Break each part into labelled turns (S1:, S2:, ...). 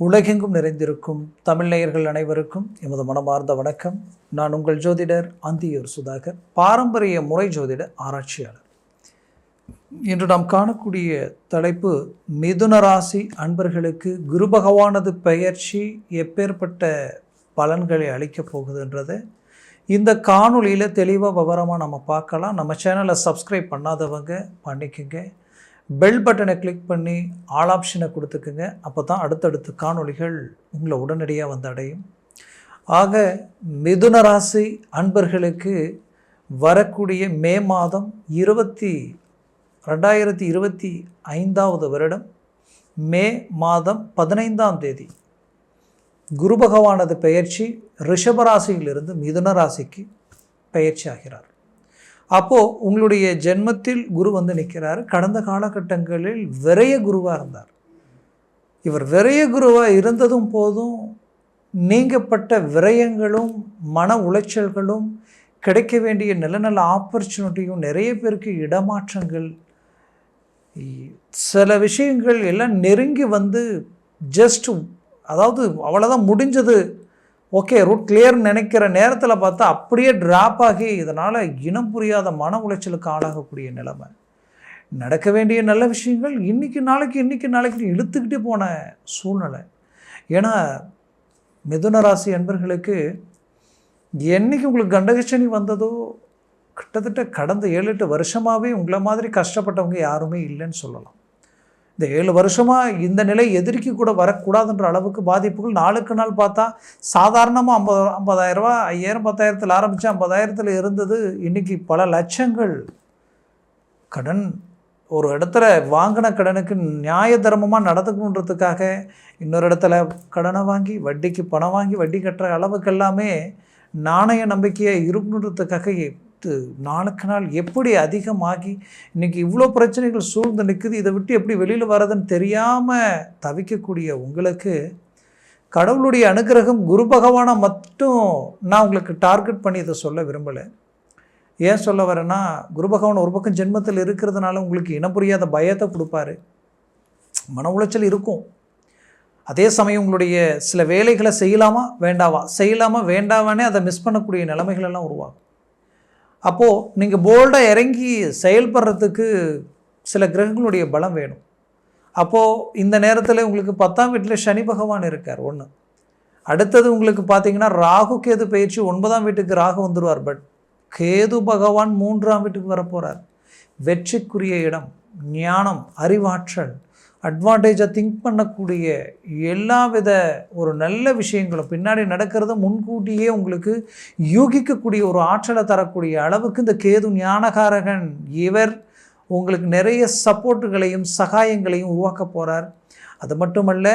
S1: உலகெங்கும் நிறைந்திருக்கும் தமிழ்நேயர்கள் அனைவருக்கும் எமது மனமார்ந்த வணக்கம். நான் உங்கள் ஜோதிடர் அந்தியூர் சுதாகர் பாரம்பரிய முறை ஜோதிட ஆராய்ச்சியாளர். இன்று நாம் காணக்கூடிய தலைப்பு மிதுன ராசி அன்பர்களுக்கு குரு பகவானது பெயர்ச்சி எப்பேற்பட்ட பலன்களை அளிக்கப் போகுதுன்றதை இந்த காணொளியில் தெளிவாக விவரமாக நம்ம பார்க்கலாம். நம்ம சேனலை சப்ஸ்கிரைப் பண்ணாதவங்க பண்ணிக்கோங்க. பெல் பட்டனை கிளிக் பண்ணி ஆல் ஆப்ஷனை கொடுத்துக்குங்க. அப்போ தான் அடுத்தடுத்த காணொளிகள் உங்களை உடனடியாக வந்து அடையும். ஆக மிதுன ராசி அன்பர்களுக்கு வரக்கூடிய மே மாதம் இருபத்தி ரெண்டாயிரத்தி இருபத்தி ஐந்தாவது வருடம் மே மாதம் பதினைந்தாம் தேதி. குரு பகவானது பெயர்ச்சி ரிஷபராசியிலிருந்து மிதுன ராசிக்கு பெயர்ச்சி ஆகிறார். அப்போது உங்களுடைய ஜென்மத்தில் குரு வந்து நிற்கிறார். கடந்த காலகட்டங்களில் விரைய குருவாக இருந்தார். இவர் விரைய குருவாக இருந்ததும் போதும் நீங்கப்பட்ட விரயங்களும் மன உளைச்சல்களும் கிடைக்க வேண்டிய நல்ல நல்ல ஆப்பர்ச்சுனிட்டியும் நிறைய பேருக்கு இடமாற்றங்கள் சில விஷயங்கள் எல்லாம் நெருங்கி வந்து ஜஸ்ட் அதாவது அவ்வளோதான் முடிஞ்சது. ஓகே ரூட் கிளியர்னு நினைக்கிற நேரத்தில் பார்த்தா அப்படியே ட்ராப் ஆகி இதனால் இனம் புரியாத மன உளைச்சலுக்கு ஆளாகக்கூடிய நிலைமை. நடக்க வேண்டிய நல்ல விஷயங்கள் இன்றைக்கி நாளைக்கு இன்றைக்கி நாளைக்கு இழுத்துக்கிட்டே போன சூழ்நிலை. ஏன்னா மிதுன ராசி அன்பர்களுக்கு என்றைக்கு உங்களுக்கு கண்டகச்சனி வந்ததோ கிட்டத்தட்ட கடந்த ஏழு எட்டு வருஷமாகவே உங்களை மாதிரி கஷ்டப்பட்டவங்க யாருமே இல்லைன்னு சொல்லலாம். இந்த ஏழு வருஷமாக இந்த நிலை எதிர்க்கு கூட வரக்கூடாதுன்ற அளவுக்கு பாதிப்புகள் நாளுக்கு நாள் பார்த்தா சாதாரணமாக ஐம்பது ஐம்பதாயிரரூபா ஐயாயிரம் பத்தாயிரத்தில் ஆரம்பித்து ஐம்பதாயிரத்தில் இருந்தது இன்றைக்கி பல லட்சங்கள். கடன் ஒரு இடத்துல வாங்கின கடனுக்கு நியாய தர்மமாக நடந்துக்கணுன்றதுக்காக இன்னொரு இடத்துல கடனை வாங்கி வட்டிக்கு பணம் வாங்கி வட்டி கட்டுற அளவுக்கு எல்லாமே நாணய நம்பிக்கையை இருக்கணுன்றதுக்காக நாளுக்கு நாள் எப்படி அதிகமாகி இன்றைக்கி இவ்வளோ பிரச்சனைகள் சூழ்ந்து நிற்குது இதை விட்டு எப்படி வெளியில் வர்றதுன்னு தெரியாமல் தவிக்கக்கூடிய உங்களுக்கு கடவுளுடைய அனுகிரகம் குரு பகவானை மட்டும் நான் உங்களுக்கு டார்கெட் பண்ணி இதை சொல்ல விரும்பலை. ஏன் சொல்ல வரேன்னா குரு பகவான் ஒரு பக்கம் ஜென்மத்தில் இருக்கிறதுனால உங்களுக்கு இனம் புரியாத பயத்தை கொடுப்பாரு. மன உளைச்சல் இருக்கும். அதே சமயம் உங்களுடைய சில வேலைகளை செய்யலாமா? வேண்டாவா? செய்யலாமா? வேண்டாவானே அதை மிஸ் பண்ணக்கூடிய நிலைமைகள் எல்லாம் உருவாகும். அப்போது நீங்கள் போல்டாக இறங்கி செயல்படுறதுக்கு சில கிரகங்களுடைய பலம் வேணும். அப்போது இந்த நேரத்தில் உங்களுக்கு பத்தாம் வீட்டில் சனி பகவான் இருக்கார் ஒன்று அடுத்தது உங்களுக்கு பார்த்தீங்கன்னா ராகு கேது பயிற்சி ஒன்பதாம் வீட்டுக்கு ராகு வந்துடுவார் பட் கேது பகவான் மூன்றாம் வீட்டுக்கு வரப்போகிறார் வெற்றிக்குரிய இடம் ஞானம் அறிவாற்றல் அட்வான்டேஜாக திங்க் பண்ணக்கூடிய எல்லா வித ஒரு நல்ல விஷயங்களும் பின்னாடி நடக்கிறத முன்கூட்டியே உங்களுக்கு யூகிக்கக்கூடிய ஒரு ஆற்றலை தரக்கூடிய அளவுக்கு இந்த கேது ஞானகாரகன் இவர் உங்களுக்கு நிறைய சப்போர்ட்டுகளையும் சகாயங்களையும் உருவாக்க போகிறார் அது மட்டுமல்ல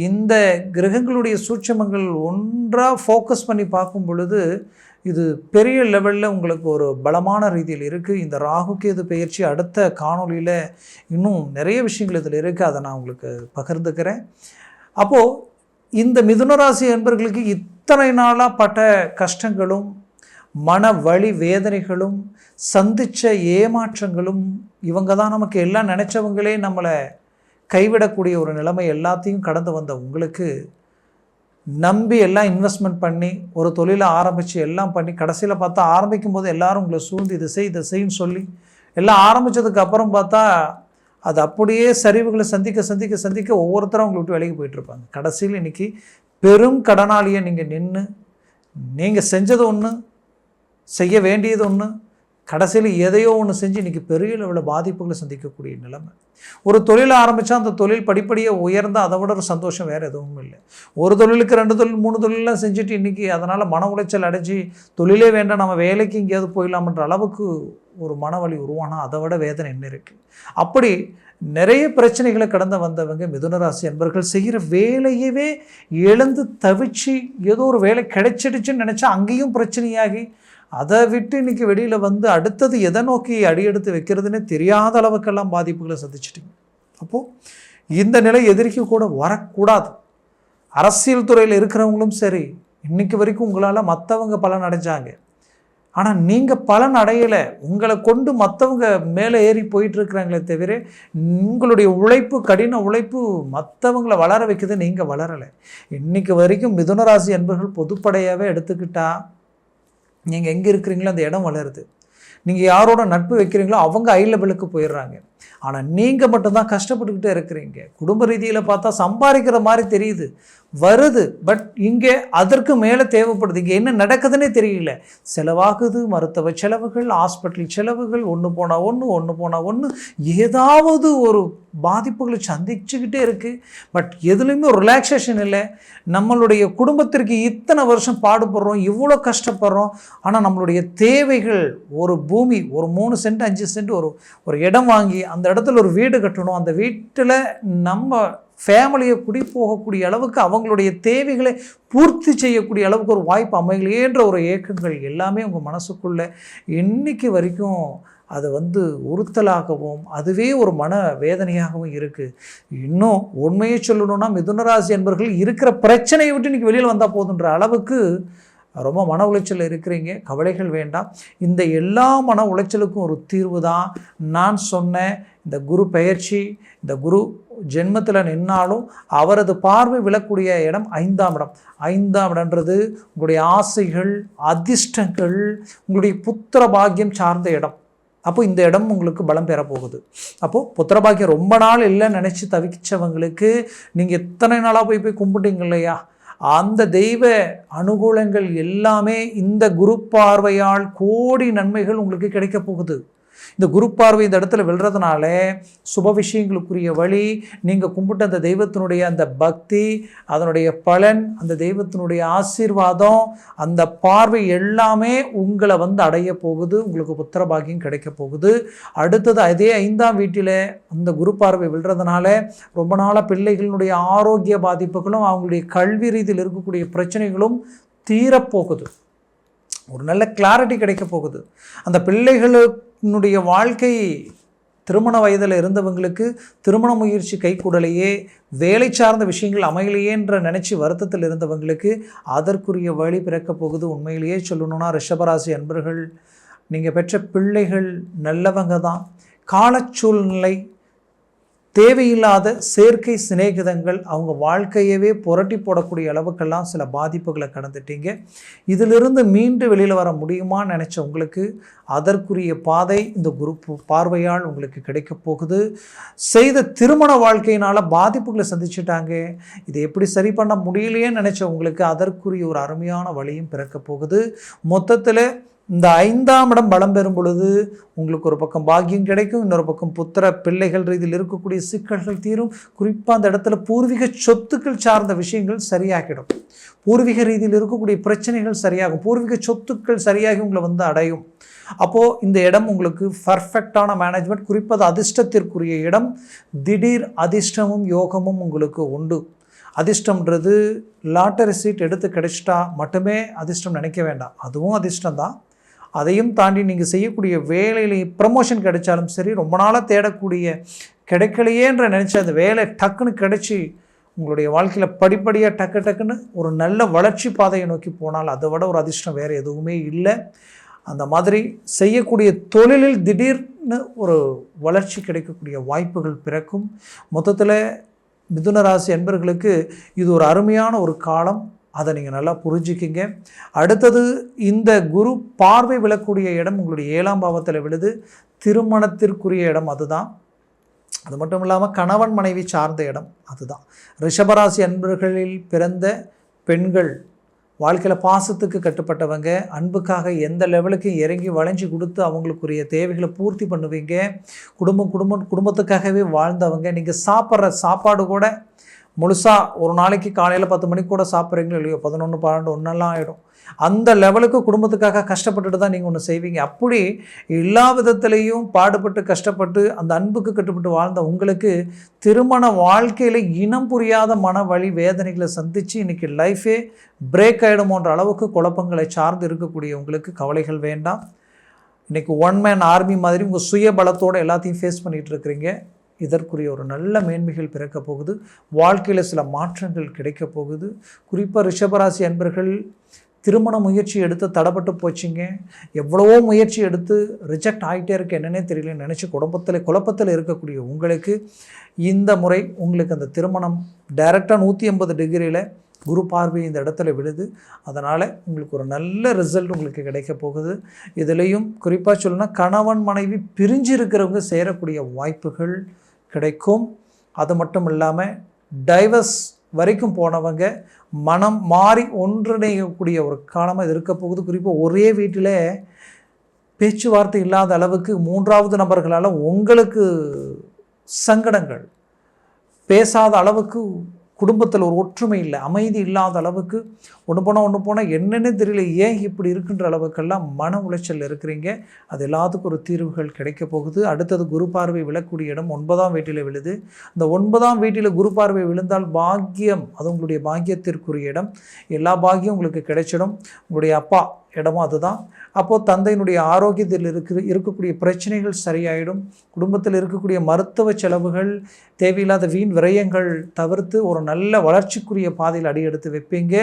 S1: இந்த கிரகங்களுடைய சூட்சமங்கள் ஒன்றாக ஃபோக்கஸ் பண்ணி பார்க்கும் பொழுது இது பெரிய லெவலில் உங்களுக்கு ஒரு பலமான ரீதியில் இருக்குது இந்த ராகுக்கேது பயிற்சி அடுத்த காணொலியில் இன்னும் நிறைய விஷயங்கள் இதில் இருக்குது அதை நான் உங்களுக்கு பகிர்ந்துக்கிறேன். அப்போது இந்த மிதுனராசி என்பர்களுக்கு இத்தனை நாளாக பட்ட கஷ்டங்களும் மன வழி வேதனைகளும் சந்தித்த ஏமாற்றங்களும் இவங்க தான் நமக்கு எல்லாம் நினச்சவங்களே நம்மளை கைவிடக்கூடிய ஒரு நிலைமை எல்லாத்தையும் கடந்து வந்த உங்களுக்கு நம்பி எல்லாம் இன்வெஸ்ட்மெண்ட் பண்ணி ஒரு தொழிலை ஆரம்பித்து எல்லாம் பண்ணி கடைசியில் பார்த்தா ஆரம்பிக்கும் போது எல்லோரும் உங்களை சூழ்ந்து இதை செய் இதை செய்ன்னு சொல்லி எல்லாம் ஆரம்பித்ததுக்கு அப்புறம் பார்த்தா அது அப்படியே சரிவுகளை சந்திக்க சந்திக்க சந்திக்க ஒவ்வொருத்தரும் உங்களை விட்டு விலகி போயிட்டுருப்பாங்க கடைசியில் இன்றைக்கி பெரும் கடனாளியை நீங்கள் நின்று நீங்கள் செஞ்சது ஒன்று செய்ய வேண்டியது ஒன்று கடைசியில் எதையோ ஒன்று செஞ்சு இன்றைக்கி பெரிய லெவலில் பாதிப்புகளை சந்திக்கக்கூடிய நிலைமை. ஒரு தொழில் ஆரம்பித்தா அந்த தொழில் படிப்படியாக உயர்ந்தால் அதை விட ஒரு சந்தோஷம் வேறு எதுவும் இல்லை. ஒரு தொழிலுக்கு ரெண்டு தொழில் மூணு தொழிலெலாம் செஞ்சுட்டு இன்றைக்கி அதனால் மன உளைச்சல் அடைஞ்சி தொழிலே வேண்டாம் நம்ம வேலைக்கு எங்கேயாவது போயிடலாம்ன்ற அளவுக்கு ஒரு மனவழி உருவானால் அதை விட வேதனை என்ன இருக்குது அப்படி நிறைய பிரச்சனைகளை கடந்து வந்தவங்க மிதுனராசி என்பர்கள் செய்கிற வேலையவே எழுந்து தவிச்சு ஏதோ ஒரு வேலை கிடைச்சிடுச்சுன்னு நினச்சா அங்கேயும் பிரச்சனையாகி அதை விட்டு இன்றைக்கி வெளியில் வந்து அடுத்தது எதை நோக்கி அடியெடுத்து வைக்கிறதுனே தெரியாத அளவுக்கெல்லாம் பாதிப்புகளை சந்திச்சிட்டிங்க. அப்போது இந்த நிலை எதிர்க்க கூட வரக்கூடாது. அரசியல் துறையில் இருக்கிறவங்களும் சரி இன்றைக்கு வரைக்கும் உங்களால் மற்றவங்க பலன் அடைஞ்சாங்க. ஆனால் நீங்கள் பலன் அடையலை உங்களை கொண்டு மற்றவங்க மேலே ஏறி போயிட்டு இருக்கிறாங்களே தவிர உங்களுடைய உழைப்பு கடின உழைப்பு மற்றவங்கள வளர வைக்கிறது நீங்கள் வளரலை. இன்னைக்கு வரைக்கும் மிதுனராசி அன்பர்கள் பொதுப்படையாகவே எடுத்துக்கிட்டால் நீங்கள் எங்கே இருக்கிறீங்களோ அந்த இடம் வளருது. நீங்கள் யாரோட நட்பு வைக்கிறீங்களோ அவங்க ஐ லெவலுக்கு போயிடுறாங்க. ஆனால் நீங்கள் மட்டும்தான் கஷ்டப்பட்டுக்கிட்டே இருக்கிறீங்க. குடும்ப ரீதியில் பார்த்தா சம்பாதிக்கிற மாதிரி தெரியுது. வருது பட் இங்கே அதற்கு மேலே தேவைப்படுது. இங்கே என்ன நடக்குதுன்னே தெரியல. செலவாகுது மருத்துவ செலவுகள் ஹாஸ்பிட்டல் செலவுகள் ஒன்று போனால் ஒன்று ஒன்று போனால் ஒன்று ஏதாவது ஒரு பாதிப்புகளை சந்திச்சுக்கிட்டே இருக்குது பட் எதுலேயுமே ரிலாக்ஸேஷன் இல்லை. நம்மளுடைய குடும்பத்திற்கு இத்தனை வருஷம் பாடுபடுறோம் இவ்வளோ கஷ்டப்படுறோம். ஆனால் நம்மளுடைய தேவைகள் ஒரு பூமி ஒரு மூணு சென்ட் அஞ்சு சென்ட் ஒரு ஒரு இடம் வாங்கி அந்த இடத்துல ஒரு வீடு கட்டணும். அந்த வீட்டில் நம்ம ஃபேமிலியை குடி போகக்கூடிய அளவுக்கு அவங்களுடைய தேவைகளை பூர்த்தி செய்யக்கூடிய அளவுக்கு ஒரு வாய்ப்பு அமையலையேன்ற ஒரு ஏக்கங்கள் எல்லாமே உங்கள் மனசுக்குள்ளே இன்னைக்கு வரைக்கும் அதை வந்து உறுத்தலாகவும் அதுவே ஒரு மன வேதனையாகவும் இருக்குது இன்னும் உண்மையை சொல்லணும்னா மிதுனராசி என்பவர்கள் இருக்கிற பிரச்சனையை விட்டு இன்றைக்கி வெளியில் வந்தால் போதுன்ற அளவுக்கு ரொம்ப மன உளைச்சல் இருக்கிறீங்க. கவலைகள் வேண்டாம். இந்த எல்லா மன உளைச்சலுக்கும் ஒரு தீர்வு தான் நான் சொன்ன இந்த குரு பெயர்ச்சி இந்த குரு ஜென்மத்தில் நின்னாலும் அவரது பார்வை விழக்கூடிய இடம் ஐந்தாம் இடம். ஐந்தாம் இடம்ன்றது உங்களுடைய ஆசைகள் அதிர்ஷ்டங்கள் உங்களுடைய புத்திர பாக்கியம் சார்ந்த இடம். அப்போ இந்த இடம் உங்களுக்கு பலம் பெற போகுது. அப்போது புத்திரபாக்கியம் ரொம்ப நாள் இல்லைன்னு நினச்சி தவிச்சவங்களுக்கு நீங்கள் எத்தனை நாளாக போய் போய் கும்பிட்டீங்க இல்லையா? அந்த தெய்வ அனுகூலங்கள் எல்லாமே இந்த குரு பார்வையால் கோடி நன்மைகள் உங்களுக்கு கிடைக்க போகுது. இந்த குரு பார்வை இந்த இடத்துல விழுறதுனால சுப விஷயங்களுக்குரிய வழி நீங்கள் கும்பிட்ட அந்த தெய்வத்தினுடைய அந்த பக்தி அதனுடைய பலன் அந்த தெய்வத்தினுடைய ஆசீர்வாதம் அந்த பார்வை எல்லாமே உங்களை வந்து அடைய போகுது உங்களுக்கு புத்திர பாக்கியம் கிடைக்க போகுது. அடுத்தது அதே ஐந்தாம் வீட்டில் அந்த குரு பார்வை விழுறதுனால ரொம்ப நாளாக பிள்ளைகளினுடைய ஆரோக்கிய பாதிப்புகளும் அவங்களுடைய கல்வி ரீதியில் இருக்கக்கூடிய பிரச்சனைகளும் தீரப்போகுது ஒரு நல்ல கிளாரிட்டி கிடைக்க போகுது. அந்த பிள்ளைகளுக்கு உன்னுடைய வாழ்க்கை திருமண வயதில் இருந்தவங்களுக்கு திருமண முயற்சி கைக்கூடலையே வேலை சார்ந்த விஷயங்கள் அமையலையேன்ற நினச்சி வருத்தத்தில் இருந்தவங்களுக்கு அதற்குரிய வழி பிறக்கப் போகுது. உண்மையிலேயே சொல்லணும்னா ரிஷபராசி அன்பர்கள் நீங்கள் பெற்ற பிள்ளைகள் நல்லவங்க தான். காலச்சூழ்நிலை தேவையில்லாத செயற்கை சிநேகிதங்கள் அவங்க வாழ்க்கையவே புரட்டி போடக்கூடிய அளவுக்கெல்லாம் சில பாதிப்புகளை கடந்துட்டீங்க. இதிலிருந்து மீண்டு வெளியில் வர முடியுமான்னு நினச்ச உங்களுக்கு அதற்குரிய பாதை இந்த குரூப் பார்வையால் உங்களுக்கு கிடைக்க போகுது. செய்த திருமண வாழ்க்கையினால் பாதிப்புகளை சந்திச்சுட்டாங்க. இதை எப்படி சரி பண்ண முடியலையேன்னு நினச்ச உங்களுக்கு அதற்குரிய ஒரு அருமையான வழியும் பிறக்க போகுது. மொத்தத்தில் இந்த ஐந்தாம் இடம் பலம் பெறும் பொழுது உங்களுக்கு ஒரு பக்கம் பாக்கியம் கிடைக்கும் இன்னொரு பக்கம் புத்திர பிள்ளைகள் ரீதியில் இருக்கக்கூடிய சிக்கல்கள் தீரும். குறிப்பாக அந்த இடத்துல பூர்வீக சொத்துக்கள் சார்ந்த விஷயங்கள் சரியாகிடும். பூர்வீக ரீதியில் இருக்கக்கூடிய பிரச்சனைகள் சரியாகும். பூர்வீக சொத்துக்கள் சரியாகி உங்களை வந்து அடையும். அப்போது இந்த இடம் உங்களுக்கு பர்ஃபெக்டான மேனேஜ்மெண்ட் குறிப்பது அதிர்ஷ்டத்திற்குரிய இடம். திடீர் அதிர்ஷ்டமும் யோகமும் உங்களுக்கு உண்டு. அதிர்ஷ்டம்ன்றது லாட்டரி சீட் எடுத்து கிடைச்சிட்டா மட்டுமே அதிர்ஷ்டம் நினைக்க வேண்டாம். அதுவும் அதிர்ஷ்டம் தான் அதையும் தாண்டி நீங்கள் செய்யக்கூடிய வேலையில் ப்ரமோஷன் கிடைச்சாலும் சரி ரொம்ப நாளாக தேடக்கூடிய கிடைக்கலையேன்ற நினச்ச அந்த வேலை டக்குன்னு கிடைச்சி உங்களுடைய வாழ்க்கையில் படிப்படியாக டக்கு டக்குன்னு ஒரு நல்ல வளர்ச்சி பாதையை நோக்கி போனால் அதை விட ஒரு அதிர்ஷ்டம் வேறு எதுவுமே இல்லை. அந்த மாதிரி செய்யக்கூடிய தொழிலில் திடீர்னு ஒரு வளர்ச்சி கிடைக்கக்கூடிய வாய்ப்புகள் பிறக்கும். மொத்தத்தில் மிதுன ராசி என்பர்களுக்கு இது ஒரு அருமையான ஒரு காலம். அதை நீங்கள் நல்லா புரிஞ்சிக்கிங்க. அடுத்தது இந்த குரு பார்வை விழக்கூடிய இடம் உங்களுடைய ஏழாம் பாவத்தில் விழுது. திருமணத்திற்குரிய இடம் அதுதான். அது மட்டும் இல்லாமல் கணவன் மனைவி சார்ந்த இடம் அதுதான். ரிஷபராசி அன்பர்களில் பிறந்த பெண்கள் வாழ்க்கையில் பாசத்துக்கு கட்டுப்பட்டவங்க அன்புக்காக எந்த லெவலுக்கும் இறங்கி வளைஞ்சி கொடுத்து அவங்களுக்குரிய தேவைகளை பூர்த்தி பண்ணுவீங்க. குடும்பம் குடும்பம் குடும்பத்துக்காகவே வாழ்ந்தவங்க. நீங்கள் சாப்பிட்ற சாப்பாடு கூட முழுசாக ஒரு நாளைக்கு காலையில் பத்து மணிக்கு கூட சாப்பிட்றீங்களோ இல்லையோ பதினொன்று பன்னெண்டு ஒன்றெல்லாம் ஆகிடும் அந்த லெவலுக்கு குடும்பத்துக்காக கஷ்டப்பட்டுட்டு தான் நீங்கள் ஒன்று செய்வீங்க. அப்படி எல்லா விதத்துலேயும் பாடுபட்டு கஷ்டப்பட்டு அந்த அன்புக்கு கட்டுப்பட்டு வாழ்ந்த உங்களுக்கு திருமண வாழ்க்கையில் இனம் புரியாத மன வழி வேதனைகளை சந்தித்து இன்றைக்கி லைஃபே பிரேக் ஆகிடுமோன்ற அளவுக்கு குழப்பங்களை சார்ந்து இருக்கக்கூடிய உங்களுக்கு கவலைகள் வேண்டாம். இன்றைக்கி ஒன் மேன் ஆர்மி மாதிரி உங்கள் சுய பலத்தோடு எல்லாத்தையும் ஃபேஸ் பண்ணிகிட்டு இருக்கிறீங்க. இதற்குரிய ஒரு நல்ல மேன்மைகள் பிறக்கப் போகுது. வாழ்க்கையில் சில மாற்றங்கள் கிடைக்கப் போகுது. குறிப்பாக ரிஷபராசி அன்பர்கள் திருமண முயற்சி எடுத்து தடப்பட்டு போச்சிங்க. எவ்வளவோ முயற்சி எடுத்து ரிஜெக்ட் ஆகிட்டே இருக்க என்னன்னே தெரியலன்னு நினச்சி குடும்பத்தில் குழப்பத்தில் இருக்கக்கூடிய உங்களுக்கு இந்த முறை உங்களுக்கு அந்த திருமணம் டைரெக்டாக நூற்றி ஐம்பது டிகிரியில் குரு பார்வை இந்த இடத்துல விழுது. அதனால் உங்களுக்கு ஒரு நல்ல ரிசல்ட் உங்களுக்கு கிடைக்க போகுது. இதுலேயும் குறிப்பாக சொல்லணும்னா கணவன் மனைவி பிரிஞ்சு இருக்கிறவங்க சேரக்கூடிய வாய்ப்புகள் கிடைக்கும். அது மட்டும் இல்லாமல் டைவர்ஸ் வரைக்கும் போனவங்க மனம் மாறி ஒன்றிணையக்கூடிய ஒரு காலமாக இது இருக்க போகுது. குறிப்பாக ஒரே வீட்டில் பேச்சுவார்த்தை இல்லாத அளவுக்கு மூன்றாவது நபர்களால் உங்களுக்கு சங்கடங்கள் பேசாத அளவுக்கு குடும்பத்தில் ஒரு ஒற்றுமை இல்லை அமைதி இல்லாத அளவுக்கு ஒன்று போனால் ஒன்று போனால் என்னென்னு தெரியல ஏன் இப்படி இருக்குன்ற அளவுக்கெல்லாம் மன உளைச்சல் இருக்கிறீங்க? அது எல்லாத்துக்கும் ஒரு தீர்வுகள் கிடைக்க போகுது. அடுத்தது குரு பார்வை விழக்கூடிய இடம் ஒன்பதாம் வீட்டில் விழுது. இந்த ஒன்பதாம் வீட்டில் குரு பார்வை விழுந்தால் பாக்கியம் அது உங்களுடைய பாக்கியத்திற்குரிய இடம். எல்லா பாக்கியம் உங்களுக்கு கிடைச்சிடும். உங்களுடைய அப்பா இடமும் அதுதான். அப்போது தந்தையினுடைய ஆரோக்கியத்தில் இருக்கிற இருக்கக்கூடிய பிரச்சனைகள் சரியாயிடும். குடும்பத்தில் இருக்கக்கூடிய மருத்துவ செலவுகள் தேவையில்லாத வீண் விரயங்கள் தவிர்த்து ஒரு நல்ல வளர்ச்சிக்குரிய பாதையில் அடி எடுத்து வைப்பீங்க.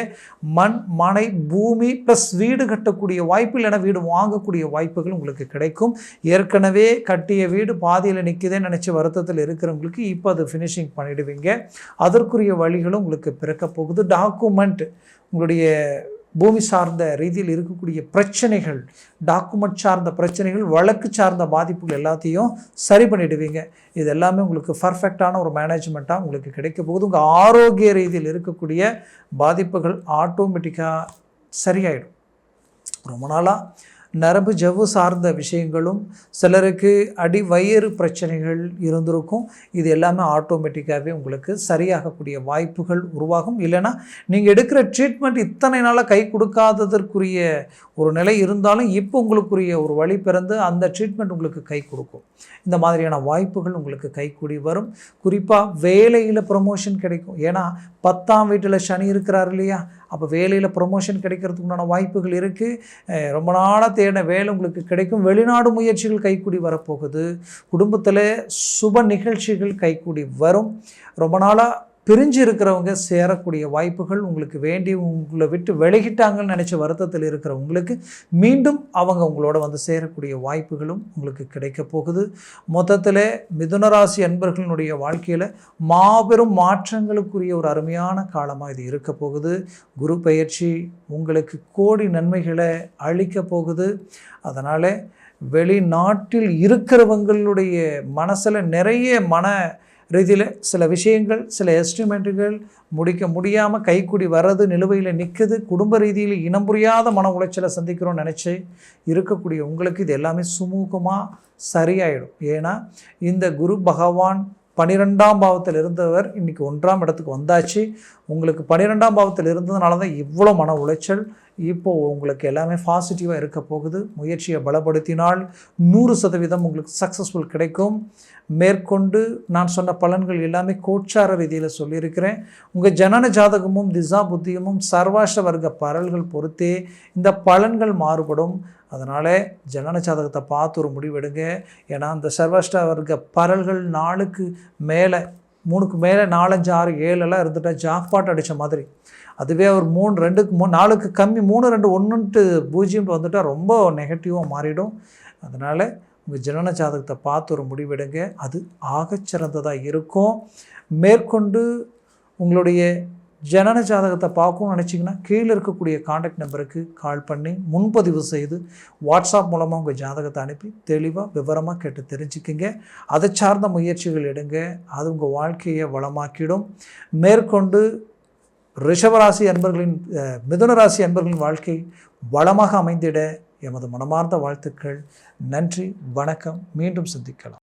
S1: மண் மனை பூமி ப்ளஸ் வீடு கட்டக்கூடிய வாய்ப்பு இல்லைன்னா வீடு வாங்கக்கூடிய வாய்ப்புகள் உங்களுக்கு கிடைக்கும். ஏற்கனவே கட்டிய வீடு பாதியில் நிற்குதேன்னு நினச்சி வருத்தத்தில் இருக்கிறவங்களுக்கு இப்போ அது ஃபினிஷிங் பண்ணிடுவீங்க. அதற்குரிய வழிகளும் உங்களுக்கு பிறக்க போகுது. டாக்குமெண்ட் உங்களுடைய பூமி சார்ந்த ரீதியில் இருக்கக்கூடிய பிரச்சனைகள் டாக்குமெண்ட் சார்ந்த பிரச்சனைகள் வழக்கு சார்ந்த பாதிப்புகள் எல்லாத்தையும் சரி பண்ணிடுவீங்க. இது எல்லாமே உங்களுக்கு பர்ஃபெக்டான ஒரு மேனேஜ்மெண்ட்டாக உங்களுக்கு கிடைக்க போகுது. உங்கள் ஆரோக்கிய ரீதியில் இருக்கக்கூடிய பாதிப்புகள் ஆட்டோமேட்டிக்காக சரியாயிடும். ரொம்ப நாளாக நரம்பு ஜவ்வு சார்ந்த விஷயங்களும் சிலருக்கு அடி வயிறு பிரச்சனைகள் இருந்திருக்கும். இது எல்லாமே ஆட்டோமேட்டிக்காகவே உங்களுக்கு சரியாகக்கூடிய வாய்ப்புகள் உருவாகும். இல்லைன்னா நீங்கள் எடுக்கிற ட்ரீட்மெண்ட் இத்தனை நாளாக கை கொடுக்காததற்குரிய ஒரு நிலை இருந்தாலும் இப்போ உங்களுக்குரிய ஒரு வழி பிறந்து அந்த ட்ரீட்மெண்ட் உங்களுக்கு கை கொடுக்கும். இந்த மாதிரியான வாய்ப்புகள் உங்களுக்கு கைக்கூடி வரும். குறிப்பாக வேலையில் ப்ரமோஷன் கிடைக்கும். ஏன்னா பத்தாம் வீட்டில் சனி இருக்கிறார் இல்லையா? அப்போ வேலையில் ப்ரொமோஷன் கிடைக்கிறதுக்கு உண்டான வாய்ப்புகள் இருக்குது ரொம்ப நாளாக தேடின வேலை உங்களுக்கு கிடைக்கும். வெளிநாடு முயற்சிகள் கைக்கூடி வரப்போகுது. குடும்பத்தில் சுப நிகழ்ச்சிகள் கைக்கூடி வரும். ரொம்ப நாளாக பிரிஞ்சு இருக்கிறவங்க சேரக்கூடிய வாய்ப்புகள் உங்களுக்கு வேண்டி உங்களை விட்டு விலகிட்டாங்கன்னு நினச்ச வருத்தத்தில் இருக்கிற உங்களுக்கு மீண்டும் அவங்க உங்களோட வந்து சேரக்கூடிய வாய்ப்புகளும் உங்களுக்கு கிடைக்க போகுது. மொத்தத்தில் மிதுனராசி அன்பர்களினுடைய வாழ்க்கையில் மாபெரும் மாற்றங்களுக்குரிய ஒரு அருமையான காலமாக இது இருக்க போகுது. குரு பயிற்சி உங்களுக்கு கோடி நன்மைகளை அளிக்க போகுது. அதனால் வெளிநாட்டில் இருக்கிறவங்களுடைய மனசில் நிறைய மன ரீதியில் சில விஷயங்கள் சில எஸ்டிமேட்டுகள் முடிக்க முடியாமல் கைக்குடி வர்றது நிலுவையில் நிற்குது குடும்ப ரீதியில் இனம் புரியாத மன உளைச்சலை சந்திக்கிறோம்னு நினச்சி இருக்கக்கூடிய உங்களுக்கு இது எல்லாமே சுமூகமாக சரியாயிடும். ஏன்னா இந்த குரு பகவான் பனிரெண்டாம் பாவத்தில் இருந்தவர் இன்றைக்கி ஒன்றாம் இடத்துக்கு வந்தாச்சு. உங்களுக்கு பனிரெண்டாம் பாவத்தில் இருந்ததுனால தான் இவ்வளோ மன உளைச்சல் இப்போது உங்களுக்கு எல்லாமே பாசிட்டிவாக இருக்க போகுது. முயற்சியை பலப்படுத்தினால் நூறு சதவீதம் உங்களுக்கு சக்ஸஸ்ஃபுல் கிடைக்கும். மேற்கொண்டு நான் சொன்ன பலன்கள் எல்லாமே கோச்சார ரீதியில் சொல்லியிருக்கிறேன். உங்கள் ஜனன ஜாதகமும் திசா புத்தியமும் சர்வாஷ்ட வர்க்க பரல்கள் பொறுத்தே இந்த பலன்கள் மாறுபடும். அதனால் ஜனன ஜாதகத்தை பார்த்து ஒரு முடிவெடுங்க. ஏன்னா அந்த சர்வாஷ்ட வர்க்க பரல்கள் நாளுக்கு மேலே மூணுக்கு மேலே நாலஞ்சு ஆறு ஏழெல்லாம் இருந்துட்டால் ஜாக்பாட் அடித்த மாதிரி. அதுவே அவர் மூணு ரெண்டுக்கு மூணு நாலுக்கு கம்மி மூணு ரெண்டு ஒன்றுன்ட்டு பூஜ்ஜியம் வந்துட்டால் ரொம்ப நெகட்டிவாக மாறிடும். அதனால் உங்கள் ஜனன ஜாதகத்தை பார்த்து ஒரு முடிவெடுங்க. அது ஆகச்சிறந்ததாக இருக்கும். மேற்கொண்டு உங்களுடைய ஜனன ஜாதகத்தை பார்க்கணும்னு நினச்சிங்கன்னா கீழே இருக்கக்கூடிய காண்டாக்ட் நம்பருக்கு கால் பண்ணி முன்பதிவு செய்து வாட்ஸ்அப் மூலமாக உங்கள் ஜாதகத்தை அனுப்பி தெளிவாக விவரமாக கேட்டு தெரிஞ்சுக்கிங்க. அதை சார்ந்த முயற்சிகள் எடுங்க. அது உங்கள் வாழ்க்கையை வளமாக்கிடும். மேற்கொண்டு ரிஷபராசி அன்பர்களின் மிதுனராசி அன்பர்களின் வாழ்க்கை வளமாக அமைந்திட எமது மனமார்ந்த வாழ்த்துக்கள். நன்றி வணக்கம். மீண்டும் சந்திக்கலாம்.